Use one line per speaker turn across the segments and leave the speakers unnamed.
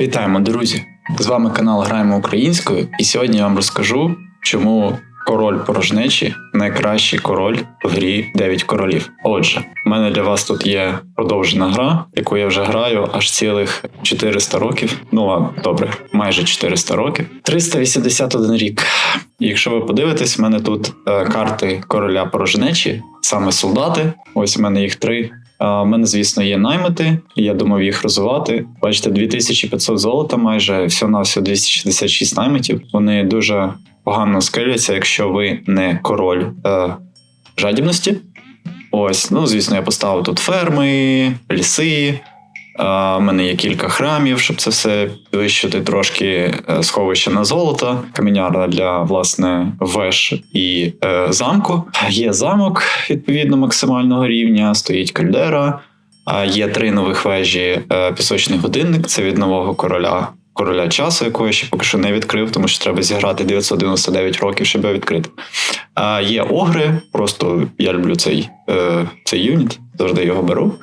Вітаємо, друзі! З вами канал Граємо українською, і сьогодні я вам розкажу, чому король порожнечі найкращий король в грі 9 королів. Отже, в мене для вас тут є продовжена гра, яку я вже граю аж цілих 400 років. Ну ладно, добре, майже 400 років. 381 рік. Якщо ви подивитесь, в мене тут е, карти короля порожнечі, саме солдати. Ось у мене їх три. У мене, звісно, є наймити, і я думав їх розвивати. Бачите, 2500 золота, майже всього на всього 266 наймитів. Вони дуже погано скеляться, якщо ви не король е, жадібності. Ось, ну звісно, я поставив тут ферми, ліси. У мене є кілька храмів, щоб це все підвищити трошки е, сховище на золото, камінярна для власне веж і е, замку. Є замок відповідно максимального рівня, стоїть кальдера. А є три нових вежі е, пісочний годинник. Це від нового короля короля часу, якого я ще поки що не відкрив, тому що треба зіграти 999 років, щоб його відкрити. А є огри, просто я люблю цей, е, цей юніт, завжди його беру.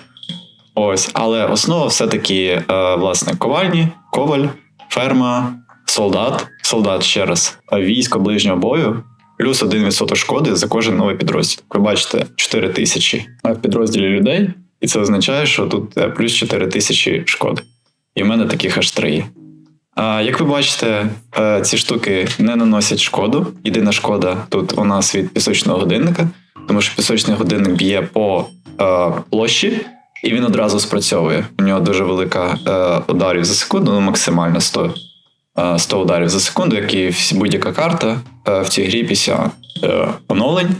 Ось, але основа все-таки е, власне ковальні, коваль, ферма, солдат, солдат ще раз, військо ближнього бою, плюс 1% шкоди за кожен новий підрозділ. Ви бачите 4 тисячі в підрозділі людей, і це означає, що тут е, плюс 4 тисячі шкоди. І в мене таких аж три. А як ви бачите, е, ці штуки не наносять шкоду. Єдина шкода тут у нас від пісочного годинника, тому що пісочний годинник б'є по е, площі. І він одразу спрацьовує. У нього дуже велика е, ударів за секунду, ну максимально 100 е, 100 ударів за секунду, як і будь-яка карта е, в цій грі після е, оновлень.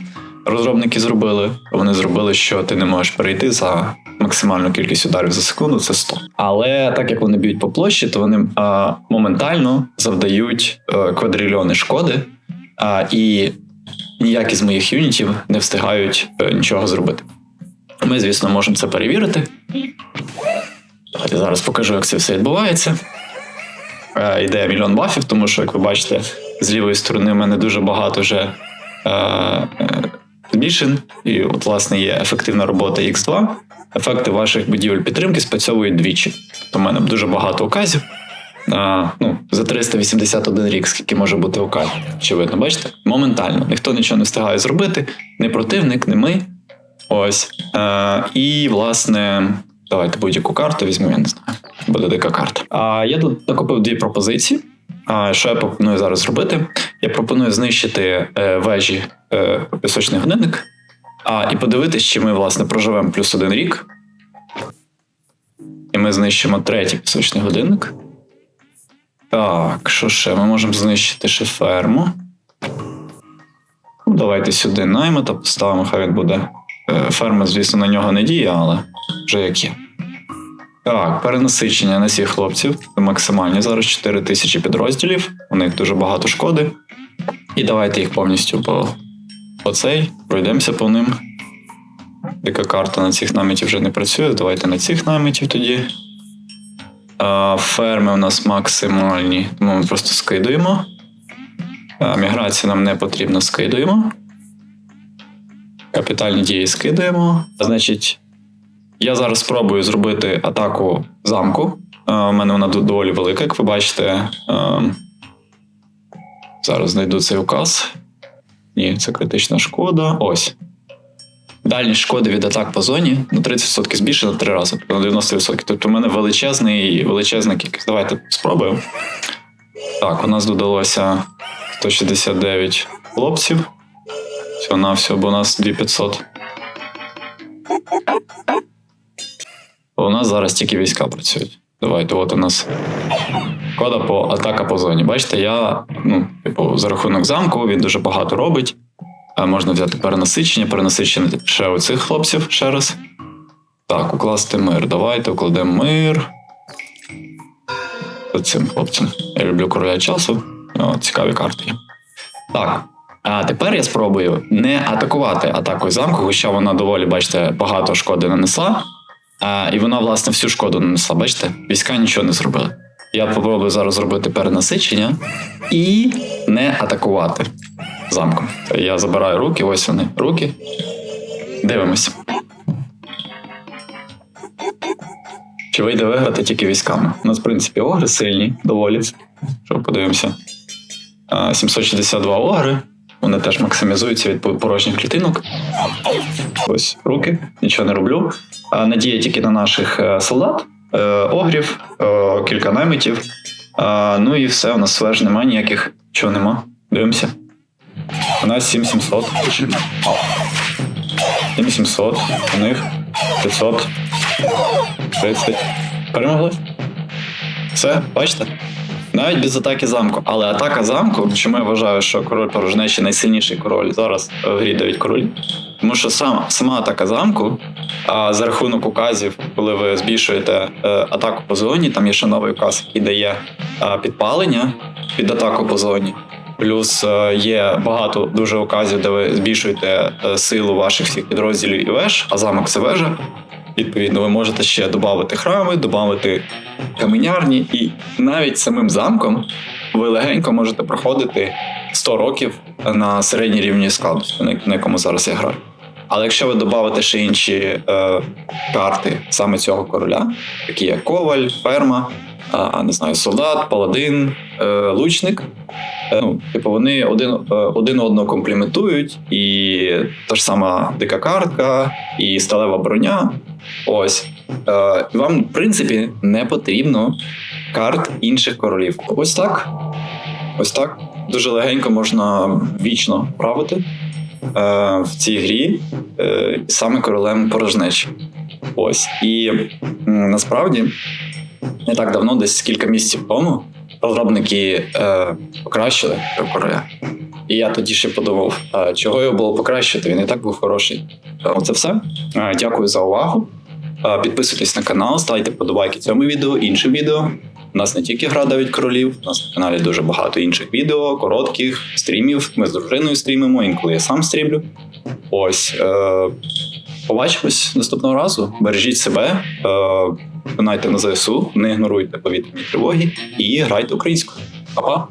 Розробники зробили. Вони зробили, що ти не можеш перейти за максимальну кількість ударів за секунду, це 100. Але так як вони б'ють по площі, то вони е, моментально завдають е, квадрильйони шкоди, е, і ніякі з моїх юнітів не встигають е, нічого зробити. Ми, звісно, можемо це перевірити. Давайте зараз покажу, як це все відбувається. Е, Йде мільйон бафів, тому що, як ви бачите, з лівої сторони в мене дуже багато вже е, е, збільшень. І, от, власне, є ефективна робота X2. Ефекти ваших будівель підтримки спрацьовують двічі. В мене дуже багато указів. А, ну, За 381 рік, скільки може бути указів. Очевидно, бачите? Моментально. Ніхто нічого не встигає зробити. Не противник, не ми. Ось. Е, І, власне, давайте будь-яку карту візьму, я не знаю. Буде дика карта. А я тут накопив дві пропозиції. А що я пропоную зараз зробити? Я пропоную знищити е, вежі е, пісочний годинник. А, і подивитись, чи ми, власне, проживемо плюс один рік. І ми знищимо третій пісочний годинник. Так, що ще? Ми можемо знищити ще ферму. Ну, Давайте сюди наймета поставимо, хай він буде. Е, Ферма, звісно, на нього не діє, але вже як є. Так, перенасичення на всіх хлопців. Максимальні зараз 4 тисячі підрозділів. У них дуже багато шкоди. І давайте їх повністю по, по цей. Пройдемося по ним. Яка карта на цих намітів вже не працює. Давайте на цих намітів тоді. А, Ферми у нас максимальні, тому ми просто скидуємо. А, Міграція нам не потрібна, скидуємо. Капітальні дії скидаємо. Значить, я зараз спробую зробити атаку замку. У мене вона доволі велика, як ви бачите. Зараз знайду цей указ. Ні, це критична шкода. Ось. Дальність шкоди від атак по зоні на 30% збільшена три рази, на 90%. Тобто у мене величезний, величезна кількість. Давайте спробуємо. Так, у нас додалося 169 хлопців. Всього на бо у нас 2500. У нас зараз тільки війська працюють. Давайте, от у нас кода по атака по зоні. Бачите, я ну, типу, за рахунок замку він дуже багато робить. Можна взяти перенасичення, перенасичення ще у цих хлопців ще раз. Так, укласти мир. Давайте укладемо мир. Цим хлопцям. Я люблю короля часу. О, цікаві карти. Так. А тепер я спробую не атакувати атакою замку, хоча вона доволі, бачите, багато шкоди нанесла. А, І вона, власне, всю шкоду нанесла. Бачите? Війська нічого не зробили. Я попробую зараз зробити перенасичення і не атакувати замком. Я забираю руки, ось вони. Руки. Дивимося. Чи вийде виграти тільки військами? У нас, в принципі, огри сильні, доволі. Що подивимося. 762 огри. Вони теж максимізуються від порожніх клітинок. Ось руки, нічого не роблю. Надія тільки на наших е, солдат, е, огрів, е, кілька наймитів. Ну і все, у нас свеж немає ніяких. Чого нема? Дивимося. У нас 7700. 7700. У них 530. Перемогли. Все, бачите? Навіть без атаки замку. Але атака замку, чому я вважаю, що король порожнечі найсильніший король зараз в грі 9 королів. Тому що сам, сама атака замку, а за рахунок указів, коли ви збільшуєте е, атаку по зоні, там є ще новий указ, який дає е, підпалення під атаку по зоні. Плюс е, є багато дуже указів, де ви збільшуєте е, силу ваших всіх підрозділів і веж, а замок це вежа. Відповідно, ви можете ще додати храми, додати каменярні, і навіть самим замком ви легенько можете проходити 100 років на середній рівні складності, на- якому зараз я граю. Але якщо ви додавите ще інші е, карти саме цього короля, такі як коваль, ферма, а, не знаю, солдат, паладин, е, лучник. е, Ну, типу, вони один, е, один одного компліментують, і та ж сама дика картка, і сталева броня. Ось. Е, вам, в принципі, не потрібно карт інших королів. Ось так. Ось так. Дуже легенько можна вічно правити е, в цій грі е, саме королем порожнечі. Ось. І насправді не так давно, десь кілька місяців тому, розробники е, покращили короля. І я тоді ще подумав, чого його було покращити? Він і так був хороший. Оце все. Дякую за увагу. Е, Підписуйтесь на канал, ставте подобайки цьому відео, іншим відео. У нас не тільки гра 9 королів, у нас на каналі дуже багато інших відео, коротких, стрімів. Ми з дружиною стрімимо, інколи я сам стрімлю. Ось. Е, побачимось наступного разу. Бережіть себе, е, на ЗСУ, не ігноруйте повітряні тривоги і грайте українською. Па-па!